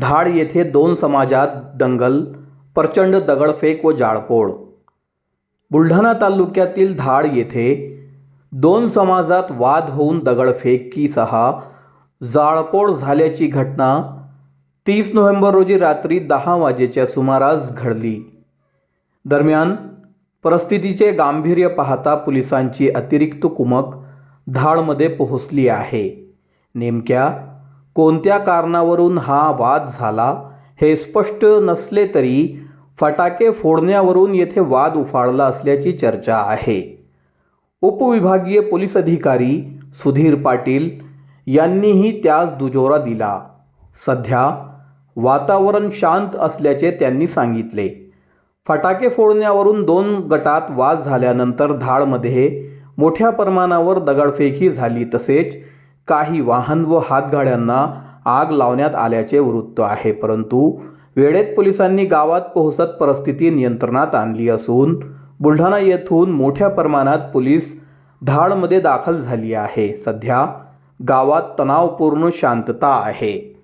धाड येथे दोन समाजात दंगल प्रचंड दगडफेक व जाळपोळ. बुलढाणा तालुक्यातील धाड येथे दोन समाजात वाद होऊन दगडफेकीसह जाळपोळ झाल्याची घटना तीस नोव्हेंबर रोजी रात्री दहा वाजेच्या सुमारास घडली. दरम्यान परिस्थितीचे गांभीर्य पाहता पोलिसांची अतिरिक्त कुमक धाडमध्ये पोहोचली आहे. नेमक्या कोणत्या कारणावरून हा वाद झाला हे स्पष्ट नसले तरी फटाके फोडण्यावरून येथे वाद उफाळला असल्याची चर्चा आहे. उपविभागीय पोलीस अधिकारी सुधीर पाटील यांनीही त्यास दुजोरा दिला. सध्या वातावरण शांत असल्याचे त्यांनी सांगितले. फटाके फोडण्यावरून दोन गटात वाद झाल्यानंतर धाडमध्ये मोठ्या प्रमाणावर दगडफेकी झाली तसेच काही वाहन व हातगाड्यांना आग लावण्यात आल्याचे वृत्त आहे. परंतु वेळेत पोलिसांनी गावात पोहोचत परिस्थिती नियंत्रणात आणली असून बुलढाणा येथून मोठ्या प्रमाणात पोलीस धाडमध्ये दाखल झाली आहे. सध्या गावात तणावपूर्ण शांतता आहे.